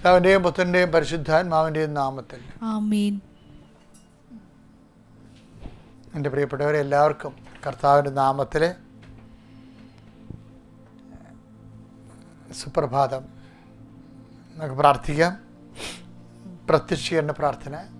കർത്താവിന്റെയും പുത്രന്റെയും പരിശുദ്ധാത്മാവിന്റെയും നാമത്തിൽ. എന്റെ പ്രിയപ്പെട്ടവരെ എല്ലാവർക്കും കർത്താവിന്റെ നാമത്തിൽ സുപ്രഭാതം. നമുക്ക് പ്രാർത്ഥിക്കാം. പ്രത്യക്ഷീകരണ പ്രാർത്ഥന.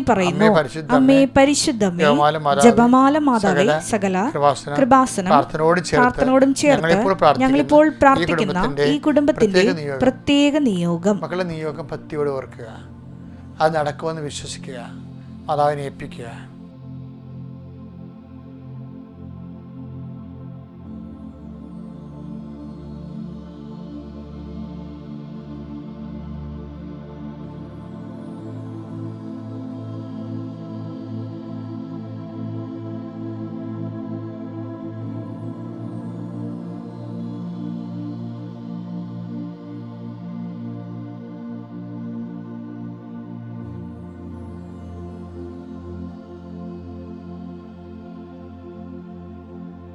പറയുന്നു. അമ്മേ പരിശുദ്ധമേ ജപമാല മാതാവേ, സകല കൃപാസനം പ്രാർത്ഥനോടും പ്രാർത്ഥനയോട് ചേർത്ത് ഞങ്ങളിപ്പോൾ പ്രാർത്ഥിക്കുന്ന. ഈ കുടുംബത്തിന്റെ ഈ പ്രത്യേക നിയോഗം. പ്രത്യേക നിയോഗം. മക്കളെ നിയോഗം ഭക്തിയോട് ഓർക്കുക. അത് നടക്കുമെന്ന് വിശ്വസിക്കുക. മാതാവിനെ ഏൽപ്പിക്കുക.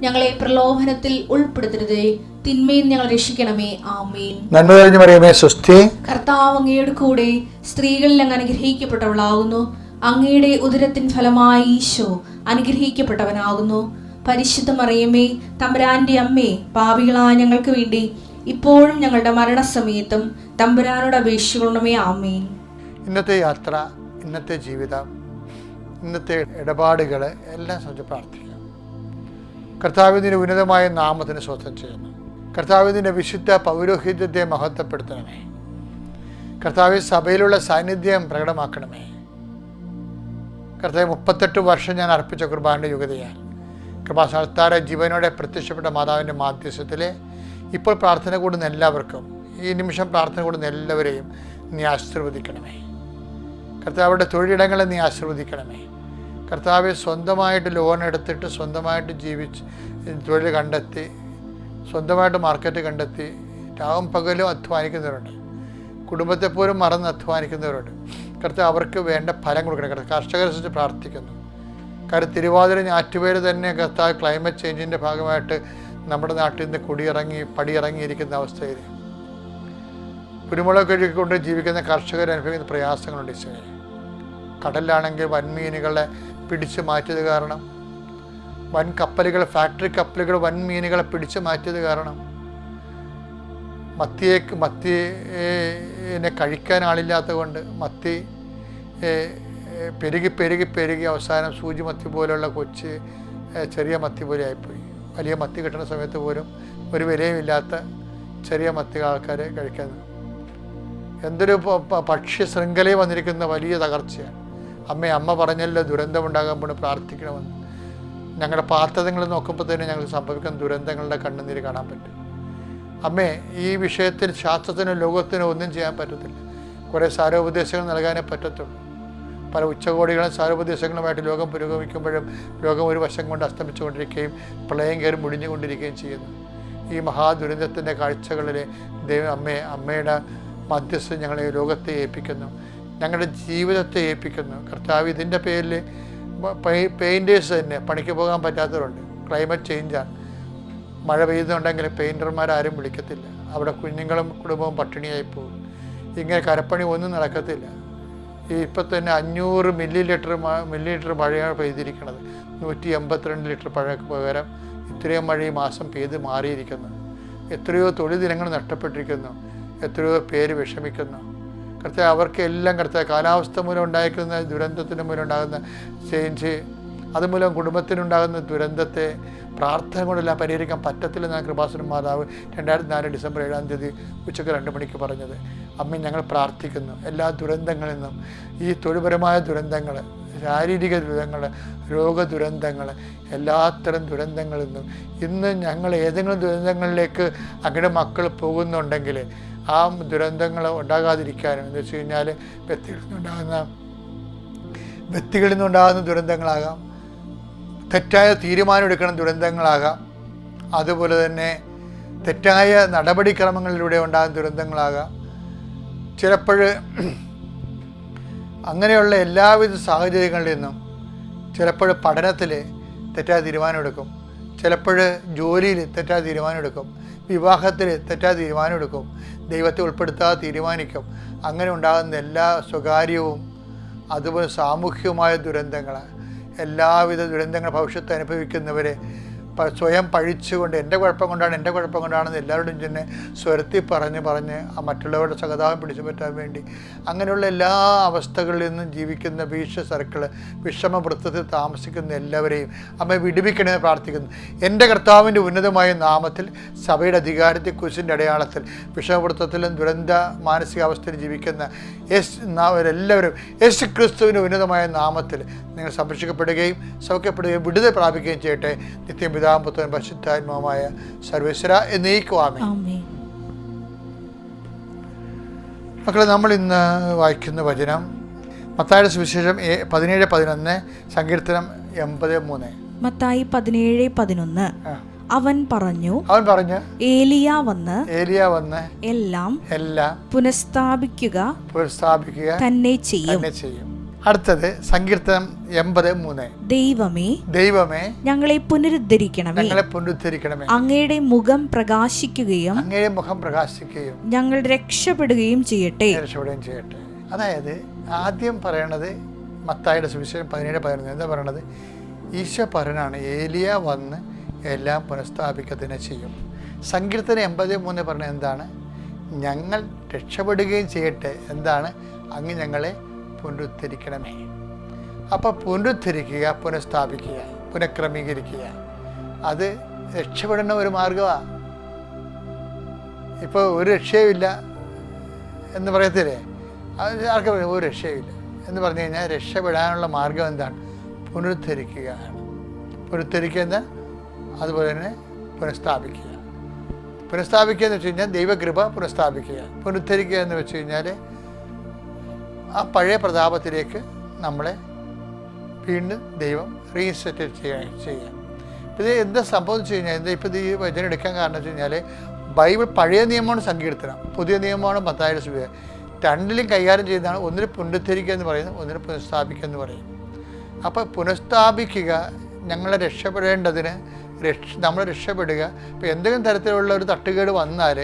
ഞങ്ങളെ പ്രലോഭനത്തിൽ ഉൾപ്പെടുത്തരുതേ. തിന്മയിൽ ഞങ്ങൾ രക്ഷിക്കണമേ. ആമേൻ. നന്മ കഴിഞ്ഞു പറയുമേ സ്വസ്തി. കർത്താവ് അങ്ങയുടെ കൂടെ സ്ത്രീകളിൽ അങ്ങ് അനുഗ്രഹിക്കപ്പെട്ടവളാകുന്നു. അങ്ങയുടെ ഉദരത്തിൻ ഫലമായി ഈശോ അനുഗ്രഹിക്കപ്പെട്ടവനാകുന്നു. പരിശുദ്ധ മറിയമ്മേ തമ്പുരാന്റെ അമ്മേ പാപികളായ ഞങ്ങൾക്ക് വേണ്ടി ഇപ്പോഴും ഞങ്ങളുടെ മരണസമയത്തും തമ്പുരാനോട് അപേക്ഷിക്കണമേ. ആമേൻ. ഇന്നത്തെ യാത്ര ഇന്നത്തെ ജീവിതം ഇന്നത്തെ ഇടപാടുകൾ എല്ലാം സംബന്ധിച്ച് പ്രാർത്ഥിക്കാം. കർത്താവിന്റെ ഉന്നതമായ നാമത്തിന് സ്വസ്ഥം ചെയ്യണം കർത്താവിന്റെ വിശുദ്ധ പൗരോഹിത്യത്തെ മഹത്വപ്പെടുത്തണമേ. കർത്താവ് സഭയിലുള്ള സാന്നിധ്യം പ്രകടമാക്കണമേ. കർത്താവ് മുപ്പത്തെട്ട് വർഷം ഞാൻ അർപ്പിച്ച കുർബാനയുടെ യുഗതയാൽ കൃപാസ്ഥാന ജീവനോടെ പ്രത്യക്ഷപ്പെട്ട മാതാവിന്റെ മാധ്യസ്ഥത്തിൽ ഇപ്പോൾ പ്രാർത്ഥന കൂടുന്ന എല്ലാവർക്കും ഈ നിമിഷം പ്രാർത്ഥന കൂടുന്ന എല്ലാവരെയും നീ ആശീർവദിക്കണമേ. കർത്താവിടെ തൊഴിലിടങ്ങളെ നീ ആശീർവദിക്കണമേ. കർത്താവ് സ്വന്തമായിട്ട് ലോൺ എടുത്തിട്ട് സ്വന്തമായിട്ട് ജീവിച്ച് തൊഴിൽ കണ്ടെത്തി സ്വന്തമായിട്ട് മാർക്കറ്റ് കണ്ടെത്തി രാവും പകലും അധ്വാനിക്കുന്നവരുണ്ട്. കുടുംബത്തെ പോലും മറന്ന് അധ്വാനിക്കുന്നവരുണ്ട്. കർത്താവ് അവർക്ക് വേണ്ട ഫലം കൊടുക്കണം. കർത്താവ് കർഷകരെ സംബന്ധിച്ച് പ്രാർത്ഥിക്കുന്നു. കാരണം തിരുവാതിര ഞാറ്റുപേര് തന്നെ കർത്താവ് ക്ലൈമറ്റ് ചേഞ്ചിന്റെ ഭാഗമായിട്ട് നമ്മുടെ നാട്ടിൽ നിന്ന് കുടിയിറങ്ങി പടിയിറങ്ങിയിരിക്കുന്ന അവസ്ഥയിൽ. കുരുമുളക് കഴുകിക്കൊണ്ട് ജീവിക്കുന്ന കർഷകർ അനുഭവിക്കുന്ന പ്രയാസങ്ങളുണ്ട് ഈശോയെ. കടലിലാണെങ്കിൽ വൻമീനുകളെ പിടിച്ചു മാറ്റിയത് കാരണം. വൻ കപ്പലുകൾ ഫാക്ടറി കപ്പലുകൾ വൻ മീനുകളെ പിടിച്ചു മാറ്റിയത് കാരണം. മത്തിയെ മത്തിയെ കഴിക്കാൻ ആളില്ലാത്തത് കൊണ്ട് മത്തി പെരുകി പെരുകി പെരുകി അവസാനം സൂചി മത്തി പോലെയുള്ള കൊച്ച് ചെറിയ മത്തി പോലെ ആയിപ്പോയി. വലിയ മത്തി കിട്ടുന്ന സമയത്ത് പോലും ഒരു വിലയുമില്ലാത്ത ചെറിയ മത്തി ആൾക്കാർ കഴിക്കുന്നത് എന്തൊരു ശൃംഖലയും ഭക്ഷ്യ ശൃംഖലയിൽ വന്നിരിക്കുന്ന വലിയ തകർച്ചയാണ്. അമ്മേ അമ്മ പറഞ്ഞല്ലോ ദുരന്തമുണ്ടാകുമ്പോൾ പ്രാർത്ഥിക്കണമെന്ന്. ഞങ്ങളുടെ പാത്രങ്ങൾ നോക്കുമ്പോൾ തന്നെ ഞങ്ങൾക്ക് സംഭവിക്കുന്ന ദുരന്തങ്ങളുടെ കണ്ണുനീര് കാണാൻ പറ്റും. അമ്മേ ഈ വിഷയത്തിൽ ശാസ്ത്രത്തിനോ ലോകത്തിനോ ഒന്നും ചെയ്യാൻ പറ്റത്തില്ല. കുറേ സാരോപദേശങ്ങൾ നൽകാനേ പറ്റത്തുള്ളൂ. പല ഉച്ചകോടികളും സാരോപദേശങ്ങളുമായിട്ട് ലോകം പുരോഗമിക്കുമ്പോഴും ലോകം ഒരു വശം കൊണ്ട് അസ്തമിച്ചുകൊണ്ടിരിക്കുകയും പ്രളയം കയറി മുടിഞ്ഞുകൊണ്ടിരിക്കുകയും ചെയ്യുന്നു. ഈ മഹാദുരന്തത്തിന്റെ കാഴ്ചകളിലെ ദൈവം അമ്മയെ അമ്മയുടെ മധ്യസ്ഥ ഞങ്ങളെ ലോകത്തെ ഏൽപ്പിക്കുന്നു. ഞങ്ങളുടെ ജീവിതത്തെ ഏൽപ്പിക്കുന്നു. കർത്താവ് ഇതിന്റെ പേരിൽ പെയിന്റേഴ്സ് തന്നെ പണിക്ക് പോകാൻ പറ്റാത്തവരുണ്ട്. ക്ലൈമറ്റ് ചേഞ്ചാണ് മഴ പെയ്യുന്നുണ്ടെങ്കിൽ പെയിന്റർമാരാരും വിളിക്കത്തില്ല. അവിടെ കുഞ്ഞുങ്ങളും കുടുംബവും പട്ടിണിയായി പോകും. ഇങ്ങനെ കരപ്പണി ഒന്നും നടക്കത്തില്ല. ഈ ഇപ്പം തന്നെ അഞ്ഞൂറ് മില്ലി ലിറ്റർ മില്ലി ലിറ്റർ മഴയാണ് പെയ്തിരിക്കുന്നത്. നൂറ്റി എൺപത്തിരണ്ട് ലിറ്റർ മഴയ്ക്ക് പകരം ഇത്രയും മഴ ഈ മാസം പെയ്ത് മാറിയിരിക്കുന്നു. എത്രയോ തൊഴിൽ ദിനങ്ങൾ നഷ്ടപ്പെട്ടിരിക്കുന്നു. എത്രയോ പേര് വിഷമിക്കുന്നു. കർത്താവ് അവർക്ക് എല്ലാം കർത്താവ് കാലാവസ്ഥ മൂലം ഉണ്ടായിരിക്കുന്ന ദുരന്തത്തിന് മൂലം ഉണ്ടാകുന്ന ചേഞ്ച് അതുമൂലം കുടുംബത്തിനുണ്ടാകുന്ന ദുരന്തത്തെ പ്രാർത്ഥന കൊണ്ടെല്ലാം പരിഹരിക്കാൻ പറ്റത്തില്ലെന്നാണ് കൃപാസന മാതാവ് രണ്ടായിരത്തി നാല് ഡിസംബർ ഏഴാം തീയതി ഉച്ചയ്ക്ക് രണ്ട് മണിക്ക് പറഞ്ഞത്. അമ്മ ഞങ്ങൾ പ്രാർത്ഥിക്കുന്നു. എല്ലാ ദുരന്തങ്ങളിൽ നിന്നും ഈ തൊഴിൽപരമായ ദുരന്തങ്ങൾ ശാരീരിക ദുരന്തങ്ങൾ രോഗ ദുരന്തങ്ങൾ എല്ലാത്തരം ദുരന്തങ്ങളിൽ നിന്നും ഇന്ന് ഞങ്ങൾ ഏതെങ്കിലും ദുരന്തങ്ങളിലേക്ക് അങ്ങയുടെ മക്കൾ പോകുന്നുണ്ടെങ്കിൽ ആ ദുരന്തങ്ങൾ ഉണ്ടാകാതിരിക്കാനും എന്ന് വെച്ച് കഴിഞ്ഞാൽ വ്യക്തികളിൽ നിന്നുണ്ടാകുന്ന വ്യക്തികളിൽ നിന്നുണ്ടാകുന്ന ദുരന്തങ്ങളാകാം. തെറ്റായ തീരുമാനം എടുക്കുന്ന ദുരന്തങ്ങളാകാം. അതുപോലെ തന്നെ തെറ്റായ നടപടിക്രമങ്ങളിലൂടെ ഉണ്ടാകുന്ന ദുരന്തങ്ങളാകാം. ചിലപ്പോൾ അങ്ങനെയുള്ള എല്ലാവിധ സാഹചര്യങ്ങളിൽ നിന്നും ചിലപ്പോൾ പഠനത്തിൽ തെറ്റായ തീരുമാനമെടുക്കും ചിലപ്പോൾ ജോലിയിൽ തെറ്റായ തീരുമാനമെടുക്കും വിവാഹത്തിൽ തെറ്റായ തീരുമാനമെടുക്കും ദൈവത്തെ ഉൾപ്പെടുത്താതെ തീരുമാനിക്കും. അങ്ങനെ ഉണ്ടാകുന്ന എല്ലാ സ്വകാര്യവും അതുപോലെ സാമൂഹ്യവുമായ ദുരന്തങ്ങൾ എല്ലാവിധ ദുരന്തങ്ങൾ ഭവിഷ്യത്ത് അനുഭവിക്കുന്നവരെ സ്വയം പഴിച്ചുകൊണ്ട് എന്റെ കുഴപ്പം കൊണ്ടാണ് എന്റെ കുഴപ്പം കൊണ്ടാണെന്ന് എല്ലാവരോടും തന്നെ സ്വരത്തി പറഞ്ഞ് പറഞ്ഞ് ആ മറ്റുള്ളവരുടെ സഹതാപം പിടിച്ചു പറ്റാൻ വേണ്ടി അങ്ങനെയുള്ള എല്ലാ അവസ്ഥകളിൽ നിന്നും ജീവിക്കുന്ന ഭീഷ സർക്കിൾ വിഷമവൃത്തത്തിൽ താമസിക്കുന്ന എല്ലാവരെയും അമ്മ വിടിപ്പിക്കണമെന്ന് പ്രാർത്ഥിക്കുന്നു. എന്റെ കർത്താവിന്റെ ഉന്നതമായ നാമത്തിൽ സഭയുടെ അധികാരത്തെ കുരിശിന്റെ അടയാളത്തിൽ വിഷമവൃത്തത്തിലും ദുരന്ത മാനസികാവസ്ഥയിൽ ജീവിക്കുന്ന യേശു എല്ലാവരും യേശു ക്രിസ്തുവിന്റെ ഉന്നതമായ നാമത്തിൽ നിങ്ങൾ സംരക്ഷിക്കപ്പെടുകയും സൗഖ്യപ്പെടുകയും വിടുതൽ പ്രാപിക്കുകയും ചെയ്യട്ടെ. നിത്യം പിതാവും പുത്രൻ പരിശുദ്ധാത്മാവുമായ സർവേശ്വര എന്നേക്കുവാമേ. മക്കളെ നമ്മൾ ഇന്ന് വായിക്കുന്ന വചനം മത്തായുടെ സുവിശേഷം പതിനേഴ് പതിനൊന്ന് സങ്കീർത്തനം എൺപത് മൂന്ന്. മത്തായി പതിനേഴ് പതിനൊന്ന്. അവൻ പറഞ്ഞു അവൻ പറഞ്ഞു ഏലിയ വന്ന് ഏലിയ വന്ന് എല്ലാം എല്ലാം പുനഃസ്ഥാപിക്കുക പുനഃസ്ഥാപിക്കുക തന്നെ ചെയ്യും. തന്നെ ചെയ്യും. അടുത്തത് സങ്കീർത്തനം എൺപത് മൂന്ന്. ദൈവമേ ദൈവമേ ഞങ്ങളെ പുനരുദ്ധരിക്കണമേ. ഞങ്ങളെ പുനരുദ്ധരിക്കണമേ. അങ്ങയുടെ മുഖം പ്രകാശിക്കുകയും അങ്ങയുടെ മുഖം പ്രകാശിക്കുകയും ഞങ്ങൾ രക്ഷപ്പെടുകയും ചെയ്യട്ടെ. രക്ഷപ്പെടുകയും ചെയ്യട്ടെ. അതായത് ആദ്യം പറയണത് മത്തായുടെ സുവിശേഷം പതിനേഴ് പതിനൊന്ന്. എന്താ പറയണത്? ഈശോ പറയണാണ് ഏലിയ വന്ന് എല്ലാം പുനഃസ്ഥാപിക്കത്തിനെ ചെയ്യും. സങ്കീർത്തനം എൺപത് മൂന്ന് പറഞ്ഞ എന്താണ്? ഞങ്ങൾ രക്ഷപ്പെടുകയും ചെയ്യട്ടെ. എന്താണ്? അങ്ങ് ഞങ്ങളെ പുനരുദ്ധരിക്കണമേ. അപ്പോൾ പുനരുദ്ധരിക്കുക പുനഃസ്ഥാപിക്കുക പുനഃക്രമീകരിക്കുക അത് രക്ഷപ്പെടുന്ന ഒരു മാർഗമാണ് ഇപ്പോൾ ഒരു രക്ഷയുമില്ല എന്ന് പറയത്തില്ലേ? അത് ആർക്കും ഒരു രക്ഷയുമില്ല എന്ന് പറഞ്ഞു കഴിഞ്ഞാൽ രക്ഷപ്പെടാനുള്ള മാർഗം എന്താണ്? പുനരുദ്ധരിക്കുക എന്ന് അതുപോലെ തന്നെ പുനഃസ്ഥാപിക്കുക. പുനഃസ്ഥാപിക്കുക എന്ന് വെച്ച് കഴിഞ്ഞാൽ ദൈവകൃപ പുനഃസ്ഥാപിക്കുക. പുനരുദ്ധരിക്കുക എന്ന് വെച്ച് കഴിഞ്ഞാൽ ആ പഴയ പ്രതാപത്തിലേക്ക് നമ്മളെ വീണ്ടും ദൈവം റീസെറ്റ് ചെയ്യാൻ ഇപ്പം ഇത് എന്താ സംഭവം വെച്ച് കഴിഞ്ഞാൽ എന്താ ഇപ്പം ഈ വചനം എടുക്കാൻ കാരണം വെച്ച് കഴിഞ്ഞാൽ ബൈബിൾ പഴയ നിയമമാണ് സങ്കീർത്തനം. പുതിയ നിയമമാണ് മത്തായുടെ സുവിധ. രണ്ടിലും കൈകാര്യം ചെയ്യുന്നതാണ് ഒന്നിന് പുനരുദ്ധരിക്കുക എന്ന് പറയുന്നത് ഒന്നിന് പുനഃസ്ഥാപിക്കുക എന്ന് പറയും അപ്പോൾ പുനഃസ്ഥാപിക്കുക ഞങ്ങളെ രക്ഷപ്പെടേണ്ടതിന് രക്ഷ നമ്മൾ രക്ഷപ്പെടുക. ഇപ്പോൾ എന്തെങ്കിലും തരത്തിലുള്ള ഒരു തട്ടുകേട് വന്നാൽ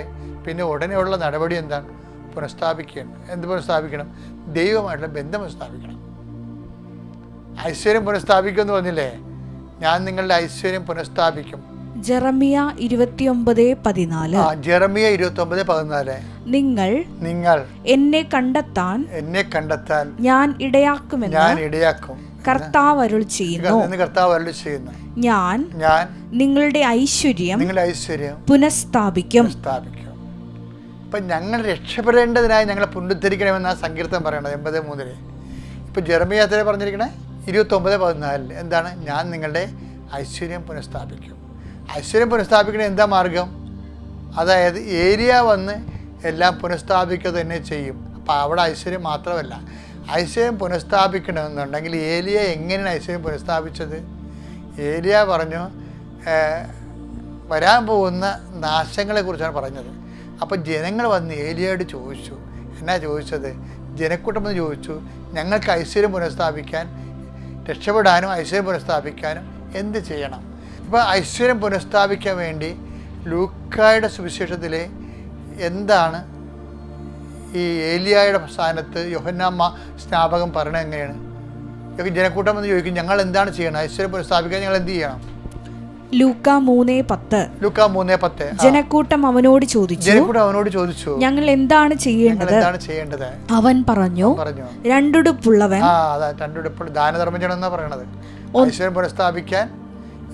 പിന്നെ ഉടനെയുള്ള നടപടി എന്താണ്? പുനഃസ്ഥാപിക്കുകയാണ്. എന്ത് പുനഃസ്ഥാപിക്കണം? ദൈവമായിട്ടുള്ള ബന്ധം പുനഃസ്ഥാപിക്കണം. ഐശ്വര്യം പുനഃസ്ഥാപിക്കുമെന്ന് പറഞ്ഞില്ലേ? ഞാൻ നിങ്ങളുടെ ഐശ്വര്യം പുനഃസ്ഥാപിക്കും. ജെറമിയ ഇരുപത്തിയൊമ്പത് പതിനാല്. ജെറമിയ ഇരുപത്തി ഒമ്പത് പതിനാല്. നിങ്ങൾ നിങ്ങൾ എന്നെ കണ്ടെത്താൻ എന്നെ കണ്ടെത്താൻ ഞാൻ ഇടയാക്കുമെന്ന് ഞാൻ ഇടയാക്കും. കർത്താവ് അരുൾ ചെയ്യുന്നു. എന്ന് കർത്താവ് അരുൾ ചെയ്യുന്നു. ഞാൻ ഞാൻ നിങ്ങളുടെ ഐശ്വര്യം നിങ്ങളുടെ ഐശ്വര്യം പുനഃസ്ഥാപിക്കും. സ്ഥാപിക്കും അപ്പം ഞങ്ങൾ രക്ഷപ്പെടേണ്ടതിനായി ഞങ്ങളെ പുനരുദ്ധരിക്കണമെന്നാണ് സങ്കീർത്തം പറയണത് എൺപത് മൂന്നിൽ. ഇപ്പോൾ യാത്ര പറഞ്ഞിരിക്കണേ? ഇരുപത്തൊമ്പത് പതിനാലിൽ എന്താണ്? ഞാൻ നിങ്ങളുടെ ഐശ്വര്യം പുനഃസ്ഥാപിക്കും. ഐശ്വര്യം പുനഃസ്ഥാപിക്കണ എന്താ മാർഗം? അതായത് ഏരിയ വന്ന് എല്ലാം പുനഃസ്ഥാപിക്കുക തന്നെ ചെയ്യും. അപ്പോൾ അവിടെ ഐശ്വര്യം മാത്രമല്ല. ഐശ്വര്യം പുനഃസ്ഥാപിക്കണമെന്നുണ്ടെങ്കിൽ ഏലിയ എങ്ങനെയാണ് ഐശ്വര്യം പുനഃസ്ഥാപിച്ചത്? ഏലിയ പറഞ്ഞു വരാൻ പോകുന്ന നാശങ്ങളെക്കുറിച്ചാണ് പറഞ്ഞത്. അപ്പോൾ ജനങ്ങൾ വന്ന് ഏലിയോട് ചോദിച്ചു. എന്നാ ചോദിച്ചത്? ജനക്കൂട്ടം എന്ന് ചോദിച്ചു ഞങ്ങൾക്ക് ഐശ്വര്യം പുനഃസ്ഥാപിക്കാൻ രക്ഷപ്പെടാനും ഐശ്വര്യം പുനഃസ്ഥാപിക്കാനും എന്ത് ചെയ്യണം? ഇപ്പോൾ ഐശ്വര്യം പുനഃസ്ഥാപിക്കാൻ വേണ്ടി ലൂക്കായുടെ സുവിശേഷത്തിൽ എന്താണ് ഈ ഏലിയായുടെ സ്ഥാനത്ത് യോഹന്നാമ്മ സ്നാപകം പറയണത് എങ്ങനെയാണ്? ജനക്കൂട്ടം എന്ന് ചോദിക്കും ഞങ്ങൾ എന്താണ് ചെയ്യണം? ഐശ്വര്യം പുനഃസ്ഥാപിക്കാൻ ഞങ്ങൾ എന്ത് ചെയ്യണം? ലൂക്ക മൂന്നേ പത്ത്. ലൂക്ക മൂന്നേ പത്ത്. ജനക്കൂട്ടം അവനോട് ചോദിച്ചു. ജനക്കൂട്ടം അവനോട് ചോദിച്ചു. ഞങ്ങൾ എന്താണ് ചെയ്യേണ്ടത്? എന്താണ് ചെയ്യേണ്ടത്? അവൻ പറഞ്ഞു പറഞ്ഞു. രണ്ടുടുപ്പുള്ളവൻ രണ്ടുടുപ്പോൾ ദാനധർമ്മം ചെയ്യണം എന്നാ പറയണത് ഐശ്വര്യം പുനഃസ്ഥാപിക്കാൻ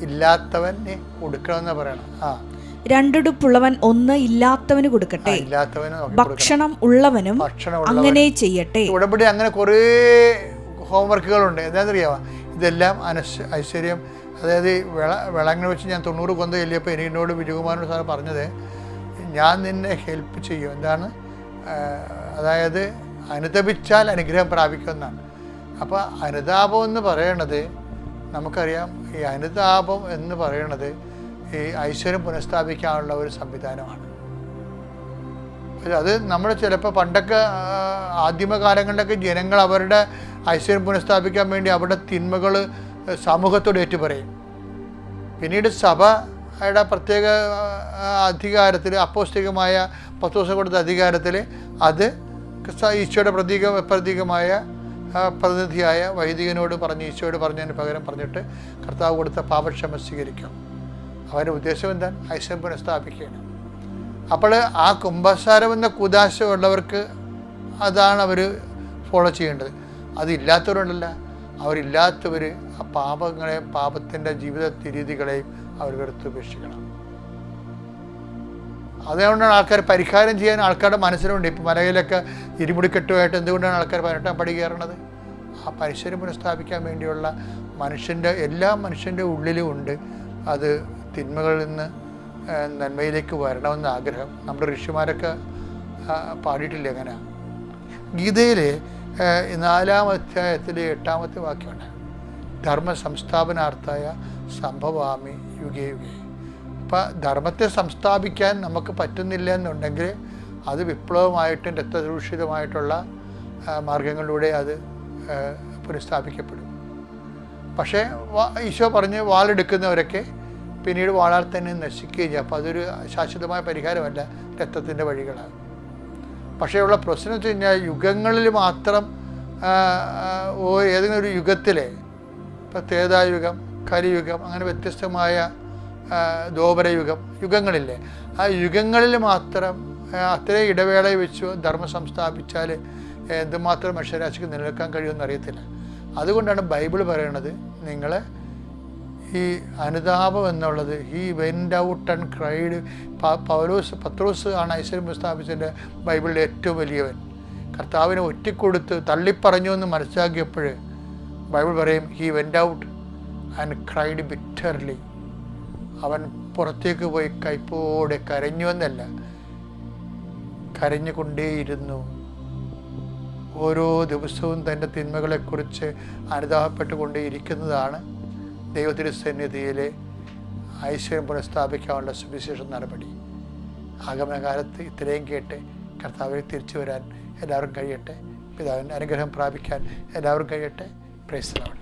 ഇല്ലാത്തവനെ കൊടുക്കണമെന്നാ പറയണം. ആ. രണ്ടുടുപ്പുള്ളവൻ ഒന്ന് ഇല്ലാത്തവന് കൊടുക്കട്ടെ. ഭക്ഷണം ഉള്ളവനും അങ്ങനെ ചെയ്യട്ടെ. ഉടമ്പടി അങ്ങനെ കുറേ ഹോംവർക്കുകളുണ്ട് എന്താണെന്നറിയാമോ ഇതെല്ലാം ഐശ്വര്യം അതായത് വിള വിളങ്ങനെ വെച്ച് ഞാൻ തൊണ്ണൂറ് കൊന്ത ചെല്ലിയപ്പോൾ എന്നോട് വിജയകുമാരനോട് സാർ പറഞ്ഞത് ഞാൻ നിന്നെ ഹെൽപ്പ് ചെയ്യും. എന്താണ്? അതായത് അനുതപിച്ചാൽ അനുഗ്രഹം പ്രാപിക്കുമെന്നാണ്. അപ്പോൾ അനുതാപം എന്ന് പറയണത് നമുക്കറിയാം ഈ അനുതാപം എന്ന് പറയണത് ഈ ഐശ്വര്യം പുനഃസ്ഥാപിക്കാനുള്ള ഒരു സംവിധാനമാണ്. അത് നമ്മൾ ചിലപ്പോൾ പണ്ടൊക്കെ ആദ്യമകാലങ്ങളിലൊക്കെ ജനങ്ങൾ അവരുടെ ഐശ്വര്യം പുനഃസ്ഥാപിക്കാൻ വേണ്ടി അവരുടെ തിന്മകൾ സമൂഹത്തോട് ഏറ്റുപറയും. പിന്നീട് സഭയുടെ പ്രത്യേക അധികാരത്തിൽ അപ്പോസ്തികമായ പത്ത് ദിവസം കൊടുത്ത അധികാരത്തിൽ അത് ഈശോയുടെ പ്രതീക പ്രതീകമായ പ്രതിനിധിയായ വൈദികനോട് പറഞ്ഞ് ഈശോയോട് പറഞ്ഞതിന് പകരം പറഞ്ഞിട്ട് കർത്താവ് കൊടുത്ത പാപക്ഷമ സ്വീകരിക്കും. അവന്റെ ഉദ്ദേശം എന്താണ്? ഐശ്വര്യം പുനഃസ്ഥാപിക്കുകയാണ്. അപ്പോൾ ആ കുംഭസാരം എന്ന കുദാശ ഉള്ളവർക്ക് അതാണ് അവർ ഫോളോ ചെയ്യേണ്ടത്. അതില്ലാത്തവരുണ്ടല്ല അവരില്ലാത്തവർ ആ പാപങ്ങളെയും പാപത്തിന്റെ ജീവിത രീതികളെയും അവർ വെറുത്ത് ഉപേക്ഷിക്കണം. അതുകൊണ്ടാണ് ആൾക്കാർ പരിഹാരം ചെയ്യാൻ ആൾക്കാരുടെ മനസ്സിലുണ്ട്. ഇപ്പം മലയിലൊക്കെ ഇരുമുടിക്കെട്ടുമായിട്ട് എന്തുകൊണ്ടാണ് ആൾക്കാർ പതിനെട്ടാം പടി കയറണത്? ആ പരിസരം പുനഃസ്ഥാപിക്കാൻ വേണ്ടിയുള്ള മനുഷ്യന്റെ എല്ലാ മനുഷ്യന്റെ ഉള്ളിലും ഉണ്ട്. അത് തിന്മകളിൽ നിന്ന് നന്മയിലേക്ക് വരണമെന്ന ആഗ്രഹം. നമ്മുടെ ഋഷിമാരൊക്കെ പാടിയിട്ടില്ല അങ്ങനെ? ഗീതയിൽ നാലാം അധ്യായത്തിലെ എട്ടാമത്തെ വാക്യമാണ് ധർമ്മ സംസ്ഥാപനാർത്ഥായ സംഭവാമി യുഗേ അപ്പം ധർമ്മത്തെ സംസ്ഥാപിക്കാൻ നമുക്ക് പറ്റുന്നില്ല എന്നുണ്ടെങ്കിൽ അത് വിപ്ലവമായിട്ടും രക്തദൂഷിതമായിട്ടുള്ള മാർഗങ്ങളിലൂടെ അത് പുനഃസ്ഥാപിക്കപ്പെടും. പക്ഷേ ഈശോ പറഞ്ഞ് വാളെടുക്കുന്നവരൊക്കെ പിന്നീട് വാളാൽ തന്നെ നശിക്കുകയും ചെയ്യും. അപ്പോൾ അതൊരു ശാശ്വതമായ പരിഹാരമല്ല രക്തത്തിന്റെ വഴികളാണ്. പക്ഷേ ഉള്ള പ്രശ്നം വെച്ച് കഴിഞ്ഞാൽ യുഗങ്ങളിൽ മാത്രം ഏതെങ്കിലും ഒരു യുഗത്തിലെ ഇപ്പോൾ ത്രേതായുഗം കലിയുഗം അങ്ങനെ വ്യത്യസ്തമായ ദോപരയുഗം യുഗങ്ങളില്ലേ? ആ യുഗങ്ങളിൽ മാത്രം അത്രയും ഇടവേളയിൽ വെച്ച് ധർമ്മം സംസ്ഥാപിച്ചാൽ എന്തുമാത്രം മനുഷ്യരാശിക്ക് നിലനിൽക്കാൻ കഴിയുമെന്ന് അറിയത്തില്ല. അതുകൊണ്ടാണ് ബൈബിൾ പറയണത് നിങ്ങൾ ഈ അനുതാപം എന്നുള്ളത് ഈ went out and cried Paulose Pathrose ആണ് ഐശ്വര്യം സ്ഥാപിച്ചതിന്റെ ബൈബിളിലെ ഏറ്റവും വലിയവൻ. കർത്താവിനെ ഒറ്റിക്കൊടുത്ത് തള്ളിപ്പറഞ്ഞു എന്ന് മനസ്സിലാക്കിയപ്പോൾ ബൈബിൾ പറയും he went out and cried bitterly അവൻ പുറത്തേക്ക് പോയി കൈപ്പോടെ കരഞ്ഞു എന്നല്ല കരഞ്ഞുകൊണ്ടേയിരുന്നു. ഓരോ ദിവസവും തന്റെ തിന്മകളെക്കുറിച്ച് അനുതാപപ്പെട്ടുകൊണ്ടേയിരിക്കുന്നതാണ് ദൈവത്തിന്റെ സന്നിധിയിലെ ഐശ്വര്യം പുനഃസ്ഥാപിക്കാനുള്ള സുവിശേഷ നടപടി. ആഗമനകാലത്ത് ഇത്രയും കേട്ട് കർത്താവിനെ തിരിച്ചു വരാൻ എല്ലാവരും കഴിയട്ടെ. പിതാവിന്റെ അനുഗ്രഹം പ്രാപിക്കാൻ എല്ലാവർക്കും കഴിയട്ടെ. Praise the Lord.